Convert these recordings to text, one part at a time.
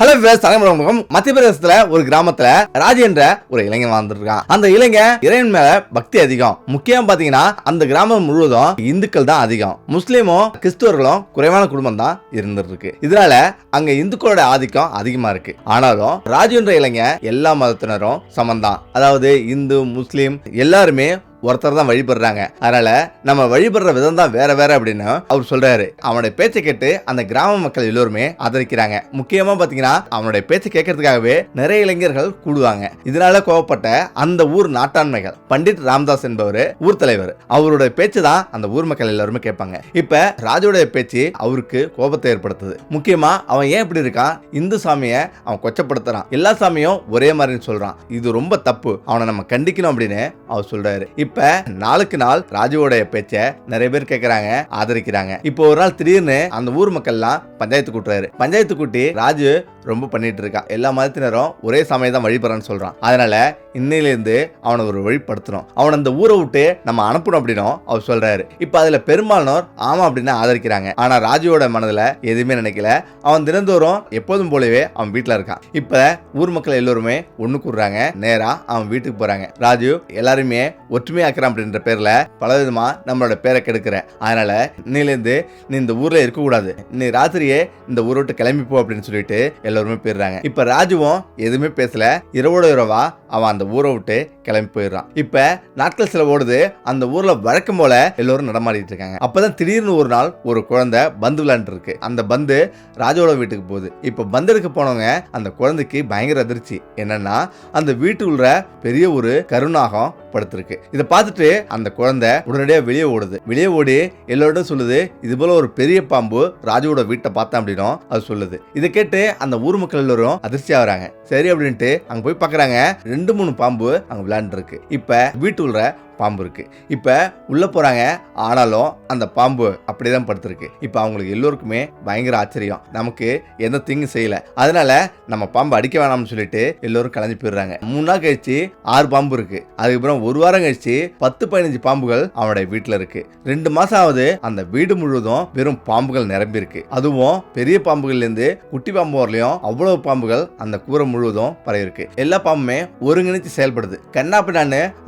Hello wives தலைமுகம் மத்திய பிரதேசத்துல ஒரு கிராமத்துல ராஜேந்திர ஒரு இளைஞன் வாழ்ந்துட்டு இருக்கான் அந்த இளைஞன் இறைவன் மேல பக்தி அதிகம். முக்கியம் பாத்தீங்கன்னா அந்த கிராமம் முழுவதும் இந்துக்கள் தான் அதிகம். முஸ்லீமும் கிறிஸ்துவர்களும் குறைவான குடும்பம் தான் இருந்துட்டு இதனால அங்க இந்துக்களோட ஆதிக்கம் அதிகமா இருக்கு. ஆனாலும் ராஜு என்ற இளைஞன் எல்லா மதத்தினரும் சமந்தான். அதாவது இந்து முஸ்லீம் எல்லாருமே ஒருத்தர் தான் வழிபடுறாங்க. அதனால நம்ம வழிபடுற விதம் தான் வேற வேற அப்படின்னு அவர் சொல்றாரு அவனுடைய பேச்சை கேட்டு அந்த கிராம மக்கள் எல்லோருமே ஆதரிக்கிறாங்க. முக்கியமா பாத்தீங்கன்னா அவனுடைய பேச்சை கேட்கறதுக்காகவே நிறைய இளைஞர்கள் கூடுவாங்க. இதனால கோவப்பட்ட அந்த ஊர் நாட்டாண்மைகள் பண்டிட் ராம்தாஸ் என்பவர் ஊர் தலைவர் அவருடைய பேச்சு தான் அந்த ஊர் மக்கள் எல்லாருமே கேட்பாங்க. இப்ப ராஜுடைய பேச்சு அவருக்கு கோபத்தை ஏற்படுத்துது. முக்கியமா அவன் ஏன் இப்படி இருக்கான்? இந்து சாமியை அவன் கொச்சப்படுத்துறான். எல்லா சாமியும் ஒரே மாதிரின்னு சொல்றான். இது ரொம்ப தப்பு. அவனை நம்ம கண்டிக்கணும் அப்படின்னு அவர் சொல்றாரு. இப்ப நாளுக்கு நாள் ராஜுவோடைய பேச்ச நிறைய பேர் கேட்கறாங்க ஆதரிக்கிறாங்க. இப்போ ஒரு நாள் திடீர்னு அந்த ஊர் மக்கள்லாம் பஞ்சாயத்து கூட்டுறாரு. பஞ்சாயத்து கூட்டி ராஜு ரொம்ப பண்ணிட்டு இருக்கான் எல்லா மதத்தினரும் ஒரே சமயம் தான் வழிபடுறான்னு சொல்றான். அதனால இன்னையிலேருந்து அவனை ஒரு வழிபடுத்தணும் அவன் அந்த ஊரை விட்டு நம்ம அனுப்பணும் அப்படின்னும் அவர் சொல்றாரு. இப்ப அதுல பெரும்பாலானோர் ஆமா அப்படின்னு ஆதரிக்கிறாங்க. ஆனா ராஜுவோட மனதுல எதுவுமே நினைக்கல. அவன் தினந்தோறும் எப்போதும் போலவே அவன் வீட்டுல இருக்கான். இப்ப ஊர் மக்கள் எல்லோருமே ஒண்ணு கூடுறாங்க. நேரா அவன் வீட்டுக்கு போறாங்க. ராஜு எல்லாருமே ஒற்றுமையாக்குறான் அப்படின்ற பேரில் பலவிதமாக நம்மளோட பேரை கெடுக்கிற அதனால் இன்னிலேருந்து நீ இந்த ஊரில் இருக்கக்கூடாது. இன்னைக்கு நீ ராத்திரியே இந்த ஊரை விட்டு கிளம்பி போ அப்படின்னு சொல்லிட்டு எல்லோருமே போயிடுறாங்க. இப்போ ராஜுவும் எதுவுமே பேசல. இரவோட இரவா அவன் அந்த ஊரை விட்டு கிளம்பி போயிடுறான். இப்போ நாட்கள் சில ஓடுது. அந்த ஊரில் வழக்கம் போல எல்லோரும் நடமாடிட்டு இருக்காங்க. அப்போதான் திடீர்னு ஒரு நாள் ஒரு குழந்தை பந்து விளாண்டுருக்கு அந்த பந்து ராஜாவோட வீட்டுக்கு போகுது. இப்போ பந்து எடுக்க போனவங்க அந்த குழந்தைக்கு பயங்கர அதிர்ச்சி. என்னன்னா அந்த வீட்டுக்குள்ள பெரிய ஒரு கருணாகம் படுத்திருக்கு. இதை பார்த்துட்டு அந்த குழந்தை உடனடியாக வெளியே ஓடுது. வெளியே ஓடி எல்லோரும் சொல்லுது இது போல ஒரு பெரிய பாம்பு ராஜுவோட வீட்டை பார்த்தேன் அப்படின்னும் அது சொல்லுது. இதை கேட்டு அந்த ஊர் மக்கள் எல்லோரும் அதிர்ச்சி ஆகுறாங்க. சரி அப்படின்ட்டு அங்கே போய் பார்க்குறாங்க. ரெண்டு மூணு பாம்பு அங்கே விளையாண்டுருக்கு. இப்போ வீட்டுக்குள்ள பாம்பு இருக்குது இப்போ உள்ளே போகிறாங்க ஆனாலும் அந்த பாம்பு அப்படி தான் படுத்திருக்கு. இப்போ அவங்களுக்கு எல்லோருக்குமே பயங்கர ஆச்சரியம். நமக்கு எந்த திங்கும் செய்யலை. அதனால நம்ம பாம்பு அடிக்க வேணாம்னு சொல்லிட்டு எல்லோரும் கலைஞ்சு போயிடுறாங்க. மூணு நாள் கழிச்சு ஆறு பாம்பு இருக்குது அதுக்கப்புறம் ஒரு வாரம் கழிச்சு பத்து பதினஞ்சு பாம்புகள் அவனுடைய வீட்டில் இருக்குது ரெண்டு மாதம் ஆகுது அந்த வீடு முழுவதும் வெறும் பாம்புகள் நிரம்பி இருக்கு. அதுவும் பெரிய பாம்புகள்லேருந்து குட்டி பாம்பு வரலையும் அவ்வளவு பாம்புகள் அந்த கூரை முழுவதும் பரவி இருக்கு. எல்லா பாம்புமே ஒருங்கிணைச்சு செயல்படுது. கண்ணா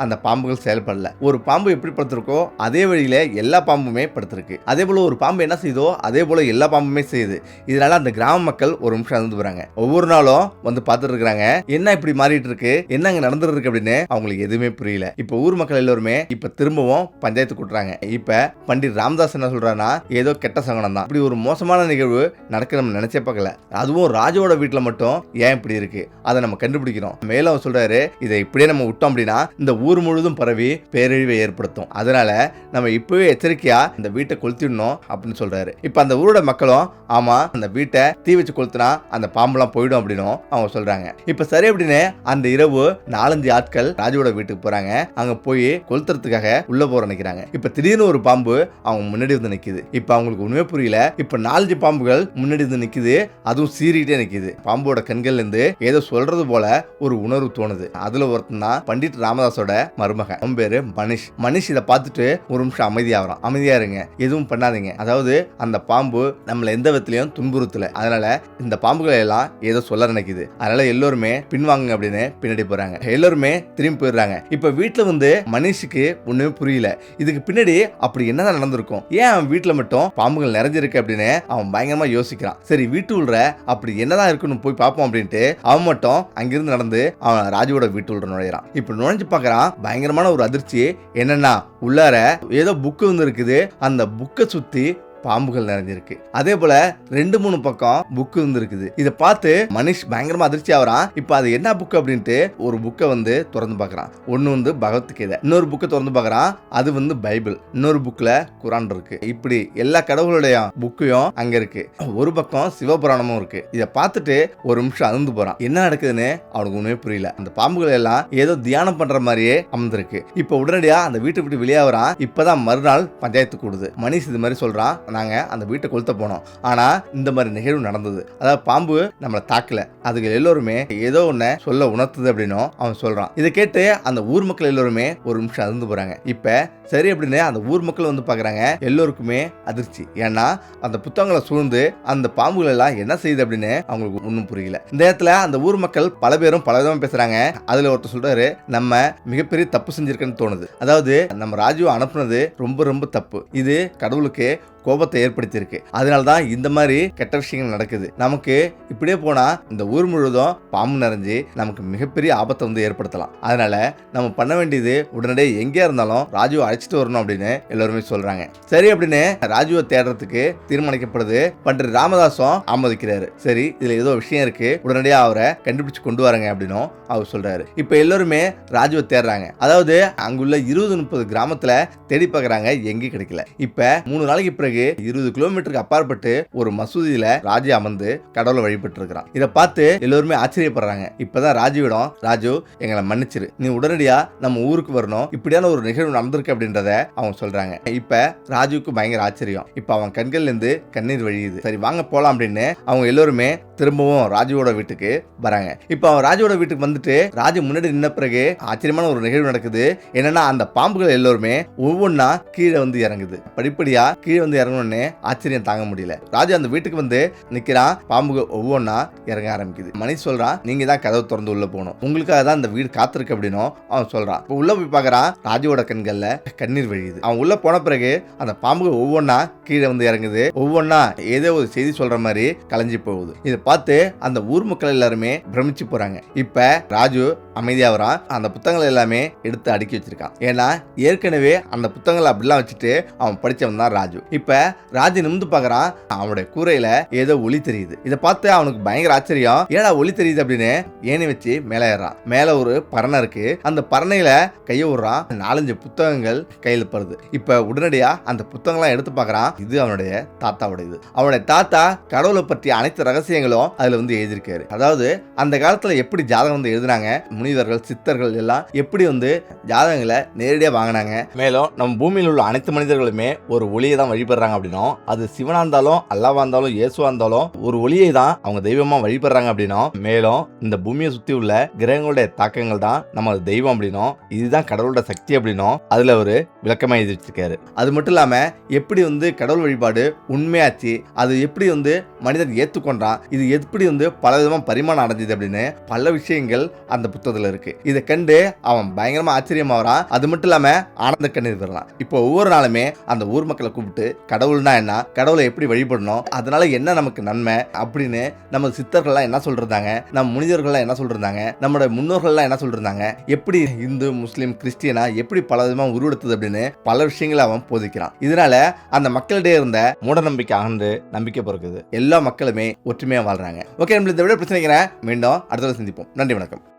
அந்த பாம்புகள் செயல்படல. ஒரு பாம்பு எப்படி படுத்திருக்கோ அதே வழியில எல்லா பாம்புமே படுத்திருக்கு. அதே போல ஒரு பாம்பு என்ன செய்யுதோ அதே போல எல்லா பாம்புமே செய்யுது. இதனால அந்த கிராம மக்கள் ஒரு நிமிஷம் இருந்து போறாங்க. ஒவ்வொரு நாளும் வந்து பார்த்துட்டு இருக்காங்க என்ன இப்படி மாறிட்டு இருக்கு? என்ன அங்க நடந்துட்டு இருக்கு அப்படின்னு அவங்களுக்கு எதுவுமே புரியல. இப்ப ஊர் மக்கள் எல்லாருமே இப்ப திரும்பவும் பஞ்சாயத்து கூட்டுறாங்க. இப்ப பண்டிட் ராம்தாஸ் என்ன சொல்றாருன்னா ஏதோ கெட்ட சங்கடம் தான். இப்படி ஒரு மோசமான நிகழ்வு நடக்க நம்ம நினைச்சே பார்க்கல. அதுவும் ராஜாவோட வீட்டுல மட்டும் ஏன் இப்படி இருக்கு? அதை நம்ம கண்டுபிடிக்கிறோம். மேலும் அவர் சொல்றாரு இதை இப்படியே நம்ம விட்டோம் அப்படின்னா இந்த ஊர் முழுதும் பரவி பேரழிவை ஏற்படுத்தும். அதனால நம்ம இப்பவே எச்சரிக்கையா இந்த வீட்டை கொளுத்திடணும் அப்படின்னு சொல்றாரு. இப்ப அந்த ஊரோட மக்களும் ஆமா அந்த வீட்டை தீ வச்சு கொளுத்துனா அந்த பாம்புலாம் போயிடும் அப்படின்னும் அவங்க சொல்றாங்க. இப்ப சரி அப்படின்னு அந்த இரவு நாலஞ்சு ஆட்கள் ராஜுவோட வீட்டுக்கு போறாங்க. அங்க போய் கொளுத்துறதுக்காக உள்ள போற நினைக்கிறாங்க இப்ப திடீர்னு ஒரு பாம்பு அவங்க முன்னாடி வந்து நிக்குது. இப்ப அவங்களுக்கு உண்மை புரியல. இப்ப நாலஞ்சு பாம்புகள் முன்னாடி வந்து நிக்குது. அதுவும் சீறிட்டே நிக்குது. பாம்போட கண்கள்ல இருந்து ஏதோ சொல்றது போல ஒரு உணர்வு தோணுது. அதுல ஒருத்தன் தான் பண்டிட் ராமதாஸோட மருமகன். அவன் பேரு மனிஷ். மனுஷ் இதை பார்த்துட்டு ஒரு நிமிஷம் அமைதியாகிறான். அமைதியா இருங்க. எதுவும் பண்ணாதீங்க. அதாவது அந்த பாம்பு நம்மளை எந்த விதத்துலையும் துன்புறுத்தல. அதனால இந்த பாம்புகளை எல்லாம் ஏதோ சொல்ல நினைக்குது. அதனால எல்லோருமே பின்வாங்க அப்படின்னு பின்னாடி போறாங்க. எல்லோருமே திரும்பி போயிடுறாங்க. இப்ப வீட்டுல வந்து மனிஷுக்கு ஒண்ணுமே புரியல. இதுக்கு பின்னாடி அப்படி என்னதான் நடந்திருக்கும்? ஏன் அவன் வீட்டுல மட்டும் பாம்புகள் நிறைஞ்சிருக்கு அப்படின்னு அவன் பயங்கரமா யோசிக்கிறான். சரி வீட்டு உள்ள அப்படி என்னதான் இருக்குன்னு போய் பார்ப்போம் அப்படின்ட்டு அவன் மட்டும் அங்கிருந்து நடந்து அவன் ராஜுவோட வீட்டு உள்ள நுழையிறான். இப்ப நுழைஞ்சு பார்க்கறான் பயங்கரமான ஒரு அதிர்ச்சி என்னன்னா உள்ளார ஏதோ புக்கு வந்து இருக்குது. அந்த புக்கை சுத்தி பாம்புகள் நிறைஞ்சிருக்கு. அதே போல ரெண்டு மூணு பக்கம் புக்கு இருந்திருக்குது. இதை பார்த்து மனிஷ் பயங்கரமா அதிர்ச்சி ஆகிறான். இப்போ அது என்ன புக்கு அப்படின்ட்டு ஒரு புக்கை வந்து திறந்து பார்க்குறான். ஒன்று வந்து பகவத்கீதை இன்னொரு புக்கை திறந்து பார்க்குறான். அது வந்து பைபிள். இன்னொரு புக்கில் குரான் இருக்கு. இப்படி எல்லா கடவுளுடைய புக்கையும் அங்கே இருக்கு. ஒரு பக்கம் சிவபுராணமும் இருக்கு. இதை பார்த்துட்டு ஒரு நிமிஷம் அழுந்து போறான். என்ன நடக்குதுன்னு அவனுக்கு ஒன்றுமே புரியல. அந்த பாம்புகள் எல்லாம் ஏதோ தியானம் பண்ற மாதிரியே அமர்ந்திருக்கு. இப்போ உடனடியாக அந்த வீட்டை விட்டு வெளியே இப்போதான் மறுநாள் பஞ்சாயத்து கூடுது. மனிஷ் இது மாதிரி சொல்றான். நாங்கள் அந்த வீட்டை கொளுத்த போனோம். ஆனால் இந்த மாதிரி நிகழ்வு நடந்தது. அதாவது பாம்பு நம்மளை தாக்கல. அதுகள் எல்லோருமே ஏதோ ஒன்று சொல்ல உணர்த்துது அப்படின்னும் அவன் சொல்கிறான் இதை கேட்டு அந்த ஊர் மக்கள் எல்லோருமே ஒரு நிமிஷம் அதிர்ந்து போகிறாங்க இப்போ சரி அப்படின்னு அந்த ஊர் மக்கள் வந்து பார்க்குறாங்க எல்லோருக்குமே அதிர்ச்சி. ஏன்னா அந்த புத்தகங்களை சூழ்ந்து அந்த பாம்புகள் எல்லாம் என்ன செய்யுது அப்படின்னு அவங்களுக்கு ஒன்றும் புரியல. இந்த இடத்துல அந்த ஊர் மக்கள் பல பேரும் பல விதமாக பேசுகிறாங்க அதில் ஒருத்தர் சொல்கிறாரு நம்ம மிகப்பெரிய தப்பு செஞ்சிருக்கேன்னு தோணுது. அதாவது நம்ம ராஜுவை அனுப்புனது ரொம்ப ரொம்ப தப்பு. இது கடவுளுக்கு கோபத்தை ஏற்படுத்தியிருக்கு. அதனால தான் இந்த மாதிரி கெட்ட விஷயங்கள் நடக்குது. நமக்கு இப்படியே போனா இந்த ஊர் முழுவதும் பாம்பு நிறைஞ்சு நமக்கு மிகப்பெரிய ஆபத்தை வந்து ஏற்படுத்தலாம். அதனால நம்ம பண்ண வேண்டியது உடனடியே எங்கேயா இருந்தாலும் ராஜுவை அழைச்சிட்டு வரணும் அப்படின்னு எல்லாருமே சொல்றாங்க. சரி அப்படின்னு ராஜுவை தேடுறதுக்கு தீர்மானிக்கப்படுது. பண்ற ராமதாசும் ஆமோதிக்கிறாரு. சரி இதுல ஏதோ விஷயம் இருக்கு. உடனடியாக அவரை கண்டுபிடிச்சு கொண்டு வரங்க அப்படின்னும் அவர் சொல்றாரு. இப்போ எல்லாருமே ராஜுவை தேடுறாங்க. அதாவது அங்குள்ள இருபது முப்பது கிராமத்துல தேடி பார்க்குறாங்க எங்கேயும் கிடைக்கல. இப்ப மூணு நாளைக்கு பிறகு இருபது கிலோமீட்டருக்கு அப்பாற்பட்டு ஒரு மசூதியில ராஜு அமர்ந்து கடவுளை வழிபட்டு இருக்கிறான் இதை பார்த்து எல்லோருமே ஆச்சரியப்படுறாங்க. இப்பதான் ராஜுவிடம் ராஜு எங்களை மன்னிச்சிரு. நீ உடனடியா நம்ம ஊருக்கு வரணும். இப்படியான ஒரு நிகழ்வு நடந்திருக்கு அப்படின்றத அவங்க சொல்றாங்க. இப்ப ராஜுவுக்கு பயங்கர ஆச்சரியம். இப்ப அவன் கண்கள்ல இருந்து கண்ணீர் வழியுது. சரி வாங்க போலாம் அப்படின்னு அவங்க எல்லோருமே திரும்பவும் ராஜுவோட வீட்டுக்கு வராங்க. இப்ப அவன் ராஜுவோட வீட்டுக்கு வந்துட்டு ராஜு முன்னாடி நின்ன பிறகு ஆச்சரியமான ஒரு நிகழ்வு நடக்குது. என்னன்னா அந்த பாம்புகள் எல்லோருமே ஒவ்வொன்றா கீழே வந்து இறங்குது. படிப்படியா கீழே வந்து பார்த்தோன்னே ஆச்சரியம் தாங்க முடியல. ராஜு அந்த வீட்டுக்கு வந்து நிற்கிறான் பாம்புகள் ஒவ்வொன்றா இறங்க ஆரம்பிக்குது. மணி சொல்றான் நீங்க தான் கதவு திறந்து உள்ள போகணும். உங்களுக்காக தான் அந்த வீடு காத்திருக்கு அப்படின்னும் அவன் சொல்றான். இப்போ உள்ள போய் பார்க்கறான் ராஜுவோட கண்களில் கண்ணீர் வழியுது அவன் உள்ள போன பிறகு அந்த பாம்புகள் ஒவ்வொன்றா கீழே வந்து இறங்குது. ஒவ்வொன்றா ஏதோ ஒரு செய்தி சொல்ற மாதிரி கலைஞ்சி போகுது. இதை பார்த்து அந்த ஊர் மக்கள் எல்லாருமே பிரமிச்சு போறாங்க. இப்போ ராஜு அமைதியா அந்த புத்தகங்கள் எல்லாமே எடுத்து அடுக்கி வச்சிருக்கான். ஏன்னா ஏற்கனவே அந்த புத்தகங்களை அப்படிலாம் வச்சுட்டு அவன் படித்தவன் தான் ராஜு. இப்போ ராஜு நிமிந்து பாக்குறான் அவனுடைய கூரையில ஏதோ ஒளி தெரியுது. இதை பார்த்து அவனுக்கு பயங்கர ஆச்சரியம். ஏடா ஒளி தெரியுது? அப்படின்னு ஏணி வச்சு மேலே ஏறான் மேல ஒரு பரணை இருக்கு. அந்த பரணையில கைய விடுறான் நாலஞ்சு புத்தகங்கள் கையில் படுது. இப்ப உடனடியா அந்த புத்தகங்கள்லாம் எடுத்து பாக்குறான் இது அவனுடைய தாத்தாவோட இது. அவனுடைய தாத்தா கடவுளை பற்றிய அனைத்து ரகசியங்களும் அதுல வந்து எழுதியிருக்காரு. அதாவது அந்த காலத்துல எப்படி ஜாதகம் வந்து எழுதினாங்க? முனிவர்கள் சித்தர்கள் எல்லாம் எப்படி வந்து ஜாதகங்களை நேரடியாக வாங்கினாங்க? மேலும் நம்ம பூமியில் உள்ள அனைத்து மனிதர்களுமே ஒரு ஒளியை தான் வழிபடுறாங்க. அப்படின்னா அது சிவனா இருந்தாலும் அல்லாவா இருந்தாலும் இயேசுவா இருந்தாலும் ஒரு ஒளியை தான் அவங்க தெய்வமா வழிபடுறாங்க அப்படின்னா மேலும் இந்த பூமியை சுத்தி உள்ள கிரகங்களுடைய தாக்கங்கள் தான் நம்ம தெய்வம் அப்படின்னும். இதுதான் கடவுளோட சக்தி அப்படின்னும். அதுல ஒரு விளக்கமாக எழுதி வச்சிருக்காரு அது மட்டும் இல்லாமல் எப்படி வந்து கடவுள் வழிபாடு உண்மையாச்சு அது எப்படி வந்து மனிதன் ஏற்றுக்கொண்டான் இது எப்படி வந்து பல விதமாக பரிமாணம் அடைஞ்சது அப்படின்னு பல விஷயங்கள் அந்த புத்தகத்தில் இருக்கு. இதை கண்டு அவன் பயங்கரமாக ஆச்சரியமாகறான் அது மட்டும் இல்லாமல் ஆனந்த கண்ணீர் பெறலாம். இப்போ ஒவ்வொரு நாளுமே அந்த ஊர் மக்களை கூப்பிட்டு கடவுள்னா என்ன கடவுளை எப்படி வழிபடணும் அதனால என்ன நமக்கு நன்மை அப்படின்னு நம்ம சித்தர்கள்லாம் என்ன சொல்றாங்க நம்ம முனிதர்கள்லாம் என்ன சொல்றாங்க நம்மளோட முன்னோர்கள்லாம் என்ன சொல்றாங்க எப்படி இந்து முஸ்லீம் கிறிஸ்டியனா எப்படி பல விதமாக உருவெடுத்தது அப்படின்னு பல விஷயங்களை அவன் போதிக்கிறான். இதனால அந்த மக்களிடையே இருந்த மூட நம்பிக்கை அகன்று நம்பிக்கை பிறக்குது. எல்லா மக்களுமே ஒற்றுமையா வாழ்றாங்க. ஓகே நம்மளுக்கு இந்த விட பிரச்சனைக்கிறேன் மீண்டும் அடுத்த சந்திப்போம். நன்றி வணக்கம்.